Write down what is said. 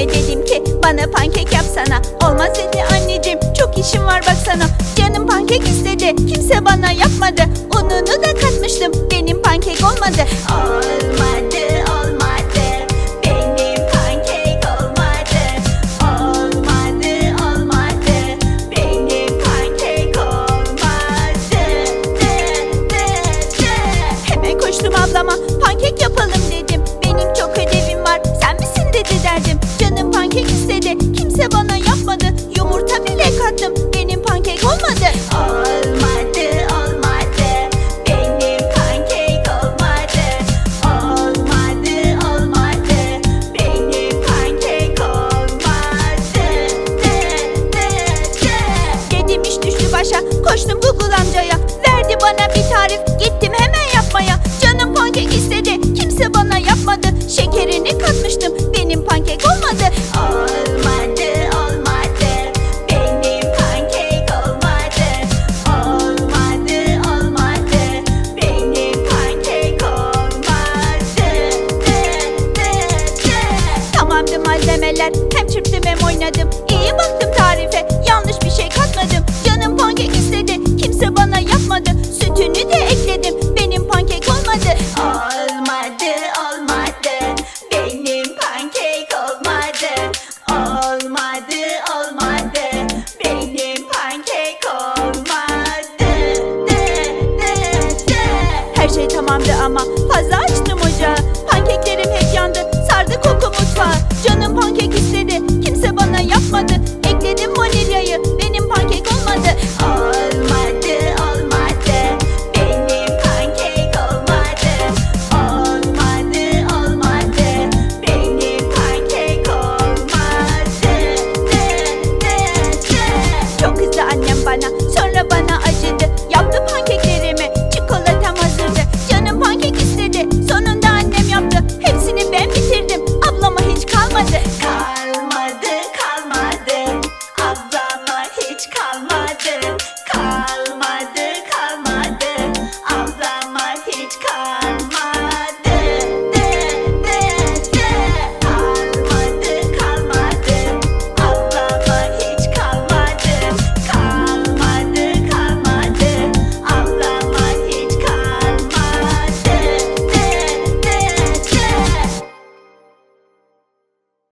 anneme dedim ki bana pankek yapsana. Olmaz dedi. Anneciğim çok işim var baksana. Canım pankek istedi. Kimse bana yapmadı. Ununu da katmıştım. Benim pankek olmadı. Ay.